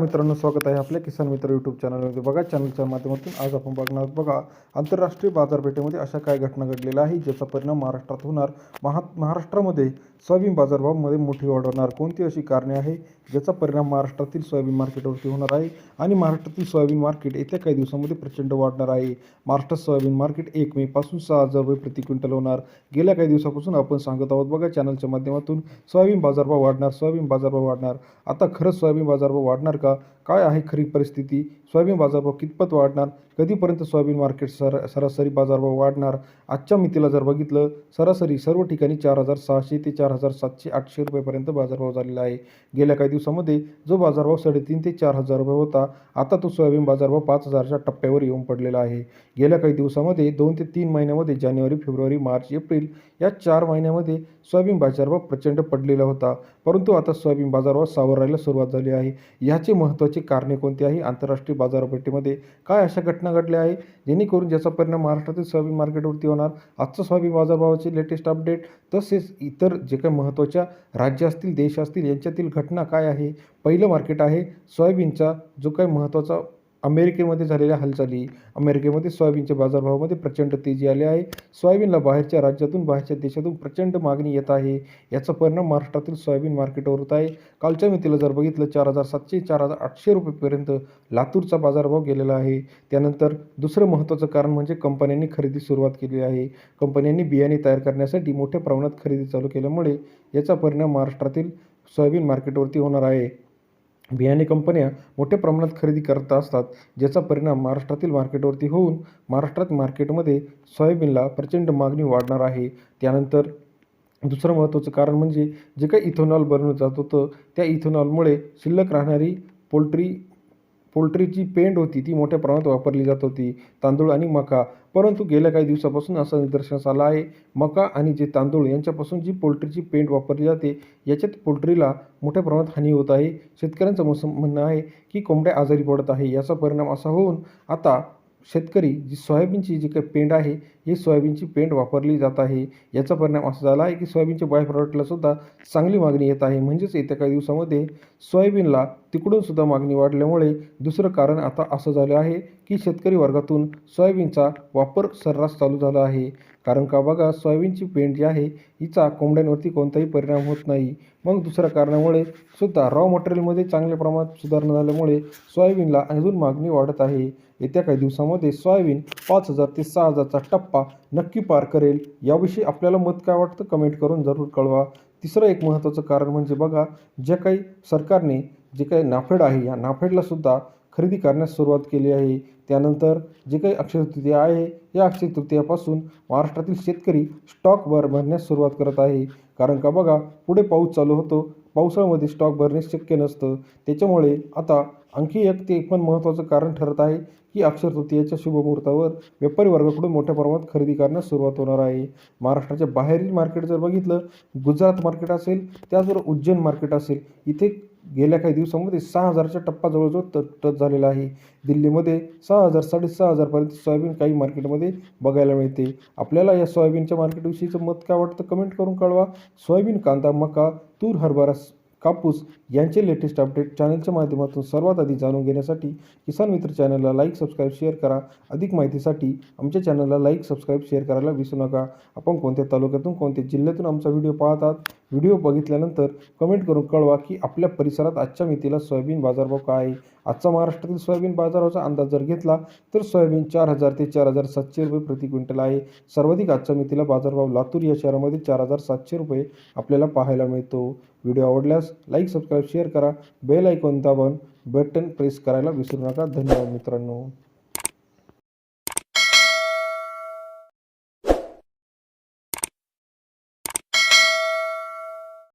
मित्रांनो स्वागत आहे आपल्या किसान मित्र यूट्यूब चॅनलमध्ये बघा चॅनलच्या माध्यमातून आज आपण बघणार बघा आंतरराष्ट्रीय बाजारपेठेमध्ये अशा काय घटना घडलेल्या आहे ज्याचा परिणाम महाराष्ट्रात होणार. महा महाराष्ट्रामध्ये सोयाबीन बाजारभावामध्ये मोठी वाढ होणार. कोणती अशी कारणे आहे ज्याचा परिणाम महाराष्ट्रातील सोयाबीन मार्केटवरती होणार आहे? आणि महाराष्ट्रातील सोयाबीन मार्केट येत्या काही दिवसामध्ये प्रचंड वाढणार आहे. महाराष्ट्रात सोयाबीन मार्केट एक मेपासून सहा हजार रुपये प्रति क्विंटल होणार. गेल्या काही दिवसापासून आपण सांगत आहोत बघा चॅनलच्या माध्यमातून सोयाबीन बाजारभाव वाढणार सोयाबीन बाजारभाव वाढणार. आता खरंच सोयाबीन बाजारभाव वाढणार का? काय आहे खरी परिस्थिती? सोयाबीन बाजारभाव कितपत वाढणार? कधीपर्यंत सोयाबीन मार्केट सर सरासरी बाजारभाव वाढणार? आजच्या मितीला जर बघितलं सरासरी सर्व ठिकाणी चार हजार सहाशे ते चार हजार सातशे आठशे रुपयेपर्यंत बाजारभाव झालेला आहे. गेल्या काही दिवसामध्ये जो बाजारभाव साडेतीन ते चार हजार रुपये होता आता तो सोयाबीन बाजारभाव पाच हजारच्या टप्प्यावर येऊन पडलेला आहे. गेल्या काही दिवसामध्ये दोन ते तीन महिन्यामध्ये जानेवारी फेब्रुवारी मार्च एप्रिल या चार महिन्यामध्ये सोयाबीन बाजारभाव प्रचंड पडलेला होता. परंतु आता सोयाबीन बाजारभाव सावरायला सुरुवात झाली आहे. ह्याचे महत्त्वाची कारणे कोणती आहे? आंतरराष्ट्रीय बाजारपेठेमध्ये काय अशा घटना घडल्या आहे जेणेकरून ज्याचा परिणाम महाराष्ट्रातील सोयाबीन मार्केटवरती होणार? आजचं सोयाबीन बाजारभावाचे लेटेस्ट अपडेट तसेच इतर जे काही महत्त्वाच्या राज्य असतील देश असतील यांच्यातील घटना काय आहे? पहिलं मार्केट आहे सोयाबीनचा जो काही महत्त्वाचा अमेरिकेमध्ये झालेल्या हालचाली अमेरिकेमध्ये सोयाबीनच्या बाजारभावामध्ये प्रचंड तेजी आली आहे. सोयाबीनला बाहेरच्या राज्यातून बाहेरच्या देशातून प्रचंड मागणी येत आहे. याचा परिणाम महाराष्ट्रातील सोयाबीन मार्केटवर होत आहे. कालच्या मितीला जर बघितलं चार हजार सातशे चार हजार आठशे रुपयेपर्यंत लातूरचा बाजारभाव गेलेला आहे. त्यानंतर दुसरं महत्त्वाचं कारण म्हणजे कंपन्यांनी खरेदी सुरुवात केली आहे. कंपन्यांनी बियाणे तयार करण्यासाठी मोठ्या प्रमाणात खरेदी चालू केल्यामुळे याचा परिणाम महाराष्ट्रातील सोयाबीन मार्केटवरती होणार आहे. बियाणे कंपन्या मोठ्या प्रमाणात खरेदी करत असतात ज्याचा परिणाम महाराष्ट्रातील मार्केटवरती होऊन महाराष्ट्रात मार्केटमध्ये सोयाबीनला प्रचंड मागणी वाढणार आहे. त्यानंतर दुसरं महत्त्वाचं कारण म्हणजे जे काही इथेनॉल बनवलं जात होतं त्या इथेनॉलमुळे शिल्लक राहणारी पोल्ट्री पोल्ट्रीची पेंड होती ती मोठ्या प्रमाणात वापरली जात होती तांदूळ आणि मका. परंतु गेल्या काही दिवसापासून असं निदर्शनास आलं आहे मका आणि जे तांदूळ यांच्यापासून जी पोल्ट्रीची पेंड वापरली जाते याच्यात पोल्ट्रीला मोठ्या प्रमाणात हानी होत आहे. शेतकऱ्यांचं मस म्हणणं आहे की कोंबड्या आजारी पडत आहे याचा परिणाम असा होऊन आता शेतकरी जी सोयाबीनची जी काही पेंड आहे ही सोयाबीनची पेंड वापरली जात आहे. याचा परिणाम असा झाला आहे की सोयाबीनच्या बाय प्रॉडक्टलासुद्धा चांगली मागणी येत आहे. म्हणजेच येत्या काही दिवसामध्ये सोयाबीनला तिकडूनसुद्धा मागणी वाढल्यामुळे दुसरं कारण आता असं झालं आहे की शेतकरी वर्गातून सोयाबीनचा वापर सर्रास चालू झाला आहे. कारण का बघा सोयाबीनची पेंड जी आहे हिचा कोंबड्यांवरती कोणताही परिणाम होत नाही. मग दुसऱ्या कारणामुळे सुद्धा रॉ मटेरियलमध्ये चांगल्या प्रमाणात सुधारणा झाल्यामुळे सोयाबीनला अजून मागणी वाढत आहे. येत्या काही दिवसामध्ये सोयाबीन पाच हजार ते सहा हजारचा टप्पा नक्की पार करेल. याविषयी आपल्याला मत काय वाटतं कमेंट करून जरूर कळवा. तिसरं एक महत्त्वाचं कारण म्हणजे बघा ज्या काही सरकारने जे काही नाफेड आहे या नाफेडलासुद्धा खरेदी करण्यास सुरुवात केली आहे. त्यानंतर जे काही अक्षय तृतीया आहे या अक्षय तृतीयापासून महाराष्ट्रातील शेतकरी स्टॉक भर भरण्यास सुरुवात करत आहे. कारण का बघा पुढे पाऊस चालू होतो पावसाळ्यामध्ये स्टॉक भरणे शक्य नसतं. त्याच्यामुळे आता आणखी एक ते पण महत्त्वाचं कारण ठरत आहे की अक्षर तृतीयाच्या शुभमुहूर्तावर व्यापारी वर्गाकडून मोठ्या प्रमाणात खरेदी करण्यास सुरुवात होणार आहे. महाराष्ट्राच्या बाहेरील मार्केट जर बघितलं गुजरात मार्केट असेल त्याचबरोबर उज्जैन मार्केट असेल इथे गेल्या काही दिवसामध्ये सहा हजारचा टप्पा जवळजवळ त टच झालेला आहे. दिल्लीमध्ये सहा हजार साडेसहा हजारपर्यंत सोयाबीन काही मार्केटमध्ये बघायला मिळते. आपल्याला या सोयाबीनच्या मार्केटविषयीचं मत काय वाटतं कमेंट करून कळवा. सोयाबीन कांदा मका तूर हरभरा कापूस यांचे लेटेस्ट अपडेट चॅनलच्या माध्यमातून सर्वात आधी जाणून घेण्यासाठी किसान मित्र चॅनलला लाईक सबस्क्राईब शेअर करा. अधिक माहितीसाठी आमच्या चॅनलला लाईक सबस्क्राईब शेअर करायला विसरू नका. आपण कोणत्या तालुक्यातून कोणत्या जिल्ह्यातून आमचा व्हिडिओ पाहतात व्हिडिओ बघितल्यानंतर कमेंट करून कळवा की आपल्या परिसरात आजच्या मितीला सोयाबीन बाजारभाव काय आहे? आजचा महाराष्ट्रातील सोयाबीन बाजाराचा अंदाज जर घेतला तर सोयाबीन चार हजार ते चार हजार सातशे रुपये प्रति क्विंटल आहे. सर्वाधिक आजच्या मितीला बाजारभाव लातूर या शहरामध्ये चार हजार सातशे रुपये आपल्याला पाहायला मिळतो. व्हिडिओ आवडल्यास लाईक सबस्क्राईब शेअर करा. बेल ऐकून दाबून बटन प्रेस करायला विसरू नका. धन्यवाद मित्रांनो.